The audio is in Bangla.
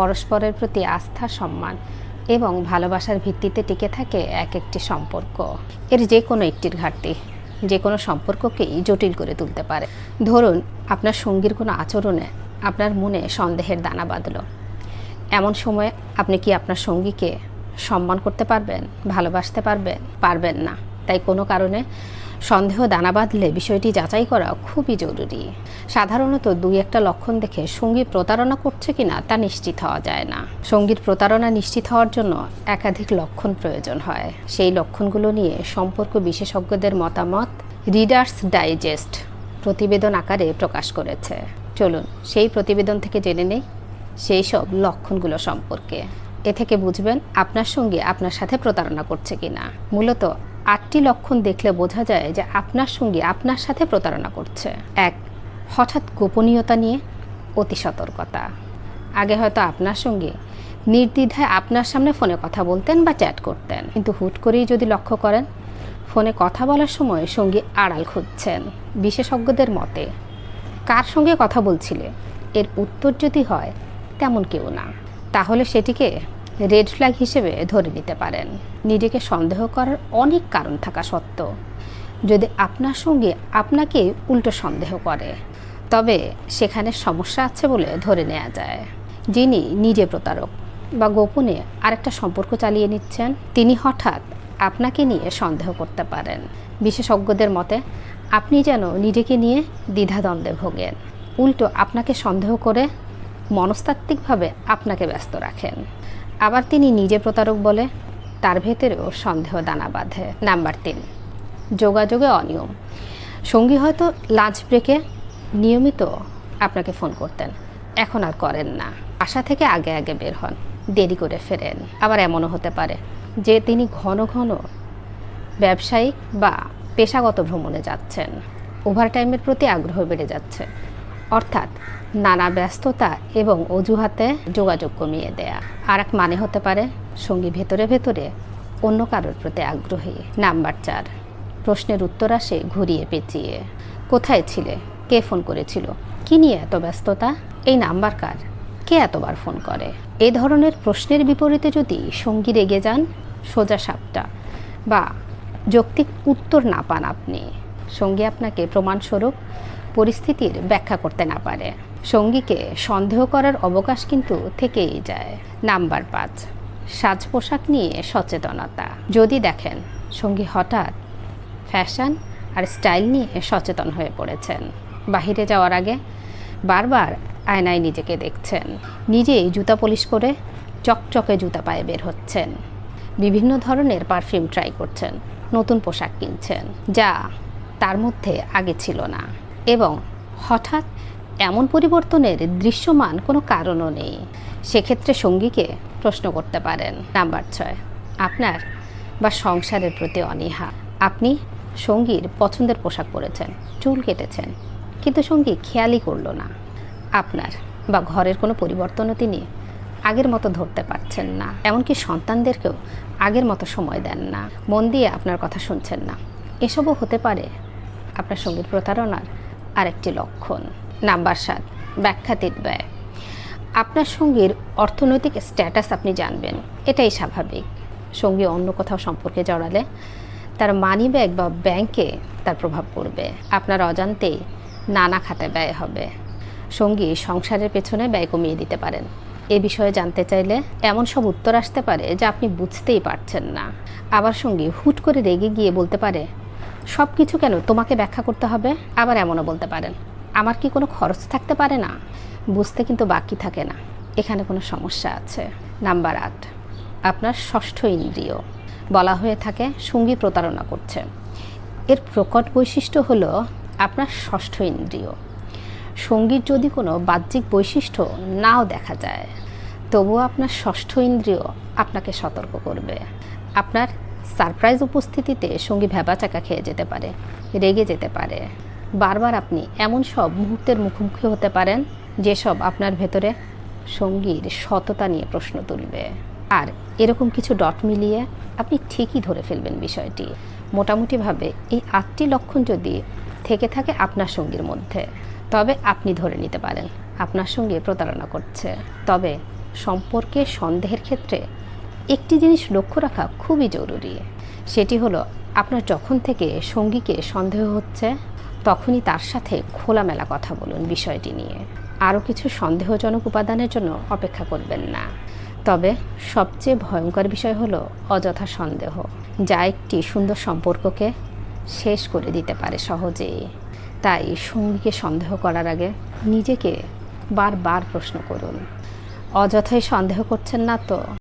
পরস্পরের প্রতি আস্থা, সম্মান এবং ভালোবাসার ভিত্তিতে টিকে থাকে এক একটি সম্পর্ক। এর যে কোনো একটির ঘাটতি, যে কোনো সম্পর্ককেই জটিল করে তুলতে পারে। ধরুন, আপনার সঙ্গীর কোনো আচরণে আপনার মনে সন্দেহের দানা বাঁধলো। এমন সময় আপনি কি আপনার সঙ্গীকে সম্মান করতে পারবেন, ভালোবাসতে পারবেন? পারবেন না। তাই কোনো কারণে সন্দেহ দানা বাঁধলে বিষয়টি যাচাই করা খুবই জরুরি। সাধারণত দুই একটা লক্ষণ দেখে সঙ্গী প্রতারণা করছে কিনা তা নিশ্চিত হওয়া যায় না। সঙ্গীর প্রতারণা নিশ্চিত হওয়ার জন্য একাধিক লক্ষণ প্রয়োজন হয়। সেই লক্ষণগুলো নিয়ে সম্পর্ক বিশেষজ্ঞদের মতামত রিডার্স ডাইজেস্ট প্রতিবেদন আকারে প্রকাশ করেছে। চলুন সেই প্রতিবেদন থেকে জেনে নেই সেই সব লক্ষণগুলো সম্পর্কে। এ থেকে বুঝবেন আপনার সঙ্গে আপনার সাথে প্রতারণা করছে কিনা। মূলত আটটি লক্ষণ দেখলে বোঝা যায় যে আপনার সঙ্গে আপনার সাথে প্রতারণা করছে। এক, হঠাৎ গোপনীয়তা নিয়ে অতি সতর্কতা। আগে হয়তো আপনার সঙ্গে নির্দ্বিধায় আপনার সামনে ফোনে কথা বলতেন বা চ্যাট করতেন, কিন্তু হুট করেই যদি লক্ষ্য করেন, ফোনে কথা বলার সময় সঙ্গী আড়াল খুঁজছেন বিশেষজ্ঞদের মতে। কার সঙ্গে কথা বলছিলে? এর উত্তর যদি হয়, তেমন কেউ না। তাহলে সেটিকে রেড ফ্ল্যাগ হিসেবে ধরে নিতে পারেন। নিজেকে সন্দেহ করার অনেক কারণ থাকা সত্ত্বেও, যদি আপনার সঙ্গে আপনাকে উল্টো সন্দেহ করে, তবে সেখানে সমস্যা আছে বলে ধরে নেওয়া যায়। যিনি নিজে প্রতারক বা গোপনে আরেকটা সম্পর্ক চালিয়ে নিচ্ছেন, তিনি হঠাৎ আপনাকে নিয়ে সন্দেহ করতে পারেন। বিশেষজ্ঞদের মতে, আপনি যেন নিজেকে নিয়ে দ্বিধাদ্বন্দ্বে ভোগেন। উল্টো আপনাকে সন্দেহ করে মনস্তাত্ত্বিকভাবে আপনাকে ব্যস্ত রাখেন। আবার তিনি নিজে প্রতারক বলে, তার ভেতরেও সন্দেহ দানা বাঁধে। নাম্বার তিন, যোগাযোগে অনিয়ম। সঙ্গী হয়তো লাঞ্চ ব্রেকে নিয়মিত আপনাকে ফোন করতেন। এখন আর করেন না। আশা থেকে আগে আগে বের হন, দেরি করে ফেরেন। আবার এমনও হতে পারে যে তিনি ঘন ঘন ব্যবসায়িক বা পেশাগত ভ্রমণে যাচ্ছেন। ওভারটাইমের প্রতি আগ্রহ বেড়ে যাচ্ছে। অর্থাৎ নানা ব্যস্ততা এবং অজুহাতে যোগাযোগ কমিয়ে দেয়া। আর এক মানে হতে পারে সঙ্গী ভেতরে ভেতরে অন্য কারোর প্রতি আগ্রহী। নাম্বার চার, প্রশ্নের উত্তর আসে ঘুরিয়ে পেঁচিয়ে। কোথায় ছিলে? কে ফোন করেছিল? কি নিয়ে এত ব্যস্ততা? এই নাম্বার কার? কে এতবার ফোন করে? এ ধরনের প্রশ্নের বিপরীতে যদি সঙ্গী রেগে যান, সোজা সাপটা বা যৌক্তিক উত্তর না পান আপনি। সঙ্গী আপনাকে প্রমাণস্বরূপ পরিস্থিতির ব্যাখ্যা করতে না পারে। সঙ্গীকে সন্দেহ করার অবকাশ কিন্তু থেকেই যায়। নাম্বার পাঁচ, সাজ পোশাক নিয়ে সচেতনতা। যদি দেখেন সঙ্গী হঠাৎ ফ্যাশন আর স্টাইল নিয়ে সচেতন হয়ে পড়েছেন, বাহিরে যাওয়ার আগে বারবার আয়নায় নিজেকে দেখছেন। নিজেই জুতা পলিশ করে চকচকে জুতা পায়ে বের হচ্ছেন। বিভিন্ন ধরনের পারফিউম ট্রাই করছেন, নতুন পোশাক কিনছেন, যা তার মধ্যে আগে ছিল না। এবং হঠাৎ এমন পরিবর্তনের দৃশ্যমান কোনো কারণও নেই। সেক্ষেত্রে সঙ্গীকে প্রশ্ন করতে পারেন। নাম্বার ছয়, আপনার বা সংসারের প্রতি অনীহা। আপনি সঙ্গীর পছন্দের পোশাক পরেছেন, চুল কেটেছেন, কিন্তু সঙ্গী খেয়ালই করল না। আপনার বা ঘরের কোনো পরিবর্তনও তিনি আগের মতো ধরতে পারছেন না। এমনকি সন্তানদেরকেও আগের মতো সময় দেন না। মন দিয়ে আপনার কথা শুনছেন না। এসবও হতে পারে আপনার সঙ্গীর প্রতারণার আরেকটি লক্ষণ। নাম্বার সাত ব্যাখ্যাতীত ব্যয়। আপনার সঙ্গীর অর্থনৈতিক স্ট্যাটাস আপনি জানবেন। এটাই স্বাভাবিক। সঙ্গী অন্য কোথাও সম্পর্কে জড়ালে তার মানি ব্যাগ বা ব্যাংকে তার প্রভাব পড়বে। আপনার অজান্তেই নানা খাতে ব্যয় হবে। সঙ্গী সংসারের পেছনে ব্যয় কমিয়ে দিতে পারেন। এ বিষয়ে জানতে চাইলে এমন সব উত্তর আসতে পারে যা আপনি বুঝতেই পারছেন না। আবার সঙ্গী হুট করে রেগে গিয়ে বলতে পারে সব কিছু কেন তোমাকে ব্যাখ্যা করতে হবে? আবার এমনও বলতে পারেন। আমার কি কোনো খরচ থাকতে পারে না? বুঝতে কিন্তু বাকি থাকে না। এখানে কোনো সমস্যা আছে। নাম্বার আট, আপনার ষষ্ঠ ইন্দ্রিয়। বলা হয়ে থাকে, সঙ্গী প্রতারণা করছে। এর প্রকট বৈশিষ্ট্য হলো আপনার ষষ্ঠ ইন্দ্রিয়। সঙ্গীর যদি কোনো বাহ্যিক বৈশিষ্ট্য নাও দেখা যায়, তবুও আপনার ষষ্ঠ ইন্দ্রিয় আপনাকে সতর্ক করবে। আপনার সারপ্রাইজ উপস্থিতিতে সঙ্গী ভেবাচাকা খেয়ে যেতে পারে, রেগে যেতে পারে। বারবার আপনি এমন সব মুহূর্তের মুখোমুখি হতে পারেন, যেসব আপনার ভেতরে সঙ্গীর সততা নিয়ে প্রশ্ন তুলবে। আর এরকম কিছু ডট মিলিয়ে আপনি ঠিকই ধরে ফেলবেন বিষয়টি। মোটামুটিভাবে এই আটটি লক্ষণ যদি থেকে থাকে আপনার সঙ্গীর মধ্যে, তবে আপনি ধরে নিতে পারেন, আপনার সঙ্গে প্রতারণা করছে। তবে সম্পর্কে সন্দেহের ক্ষেত্রে একটি জিনিস লক্ষ্য রাখা খুবই জরুরি। সেটি হলো, আপনার যখন থেকে সঙ্গীকে সন্দেহ হচ্ছে, তখনই তার সাথে খোলামেলা কথা বলুন বিষয়টি নিয়ে। আরও কিছু সন্দেহজনক উপাদানের জন্য অপেক্ষা করবেন না। তবে সবচেয়ে ভয়ঙ্কর বিষয় হলো অযথা সন্দেহ, যা একটি সুন্দর সম্পর্ককে শেষ করে দিতে পারে সহজেই। তাই সঙ্গীকে সন্দেহ করার আগে নিজেকে বারবার প্রশ্ন করুন, অযথাই সন্দেহ করছেন না তো?